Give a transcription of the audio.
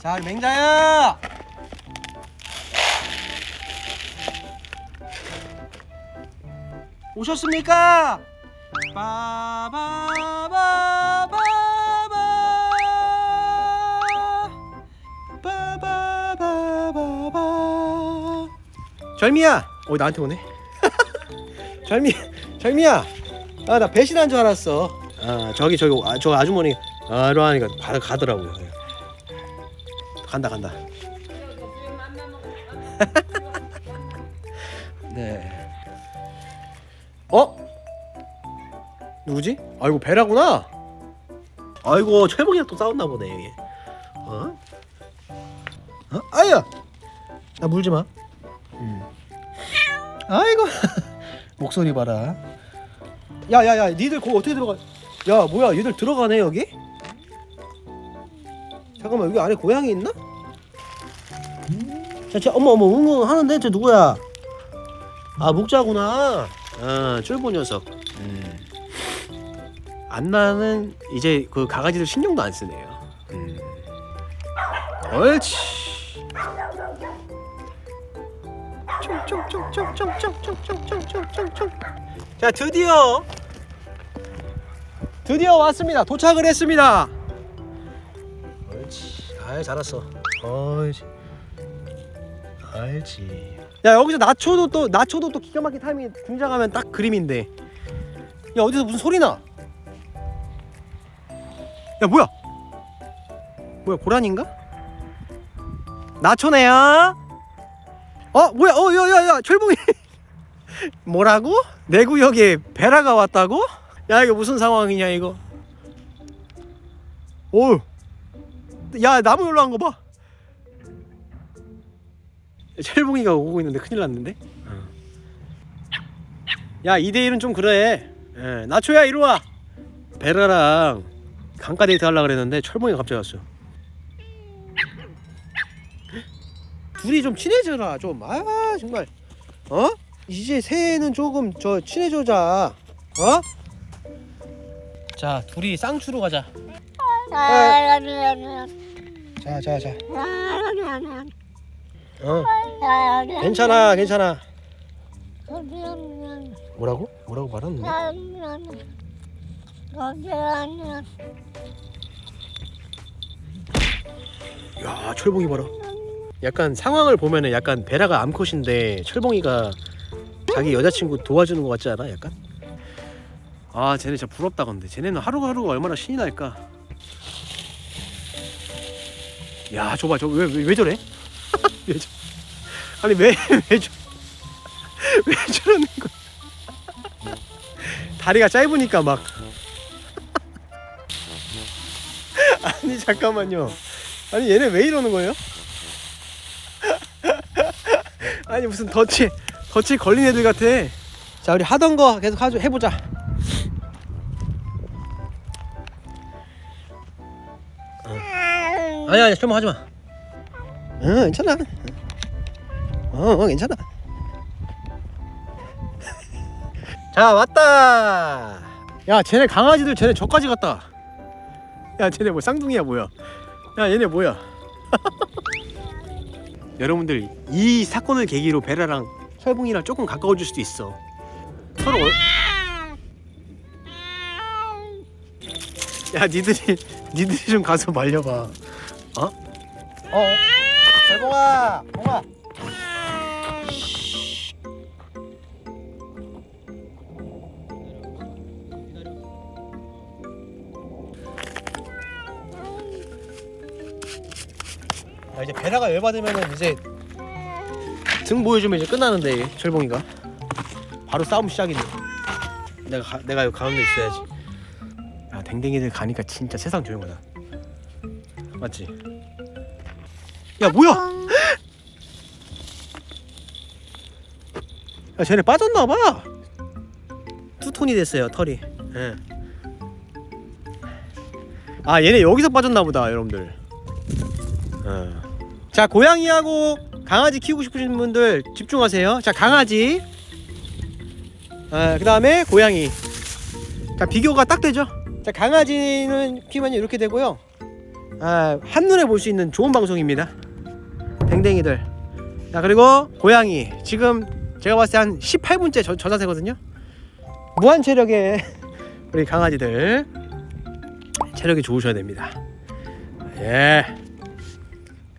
자, 우리 맹자야. 오셨습니까? 빠바바바바 빠바바바바 절미야. 어 나한테 오네. 절미 절미야. 아 나 배신한 줄 알았어. 아 저기 저기 아, 저 아주머니 아 이러하니까 바로 가더라고요. 간다 간다. 네. 어? 누구지? 아이고 배라구나. 아이고 철봉이랑 또 싸웠나 보네 여기. 어? 어? 아야. 나 물지 마. 음. 아이고 목소리 봐라. 야야야, 니들 거기 어떻게 들어가? 야 뭐야, 얘들 들어가네 여기? 잠깐만 여기 안에 고양이 있나? 자, 자, 어머 어머 웅웅 하는데 저 누구야? 아 목자구나. 아 쫄보 녀석. 음. 안나는 이제 그 강아지들 신경도 안 쓰네요. 음. 옳지. 자 드디어 드디어 왔습니다. 도착을 했습니다. 아 잘했어. 옳지. 알지. 야 여기서 나초도 또 나초도 또 기가 막힌 타이밍 등장하면 딱 그림인데. 야 어디서 무슨 소리 나? 야 뭐야? 뭐야 고란인가? 나초네요. 어 뭐야? 어 야야야 철봉이. 뭐라고? 내 구역에 베라가 왔다고? 야 이거 무슨 상황이냐 이거? 오. 야 나무 올라간 거 봐. 철봉이가 오고 있는데 큰일 났는데. 야 2대 1은 좀 그래. 예, 나초야 이리 와. 베라랑 강가 데이트 하려 그랬는데 철봉이가 갑자기 왔어. 둘이 좀 친해져라 좀. 아 정말. 어? 이제 새해는 조금 저 친해져자. 어? 자 둘이 쌍추로 가자. 자 자 자. 어 괜찮아 괜찮아. 뭐라고? 뭐라고 말하는데? 야 철봉이 봐라. 약간 상황을 보면은 약간 베라가 암컷인데 철봉이가 자기 여자친구 도와주는 것 같지 않아? 약간? 아 쟤네 진짜 부럽다 근데 쟤네는 하루하루가 얼마나 신이 날까 야 저봐 저 왜 왜 저래? 왜 저... 아니 왜왜 저... 왜 저러는 거야 다리가 짧으니까 막 아니 잠깐만요 아니 얘네 왜 이러는 거예요? 아니 무슨 덫이 덫이 걸린 애들 같아. 자 우리 하던 거 계속 해보자. 아니 아니 좀 하지 마. 응 괜찮아. 어, 어 괜찮아. 자 왔다. 야 쟤네 강아지들 쟤네 저까지 갔다. 야 쟤네 뭐 쌍둥이야 뭐야? 야 얘네 뭐야? 여러분들 이 사건을 계기로 베라랑 철봉이랑 조금 가까워질 수도 있어. 서로 얼... 야 니들이 니들이 좀 가서 말려봐. 어? 어? 철봉아, 봉아. 야, 이제 베라가 열받으면은 이제 등 보여주면 이제 끝나는데 이게, 철봉이가 바로 싸움 시작이네. 내가 가, 내가 여기 가운데 있어야지. 야 댕댕이들 가니까 진짜 세상 조용하다. 맞지? 야 뭐야? 야 쟤네 빠졌나 봐. 투톤이 됐어요 털이. 예. 아 얘네 여기서 빠졌나 보다 여러분들. 어. 자 고양이하고 강아지 키우고 싶으신 분들 집중하세요. 자 강아지. 아, 그 다음에 고양이. 자 비교가 딱 되죠. 자 강아지는 키우면 이렇게 되고요. 아, 한눈에 볼 수 있는 좋은 방송입니다. 댕댕이들. 자 그리고 고양이 지금 제가 봤을 때 한 18분째 저, 저 자세거든요. 무한 체력의 우리 강아지들 체력이 좋으셔야 됩니다. 예.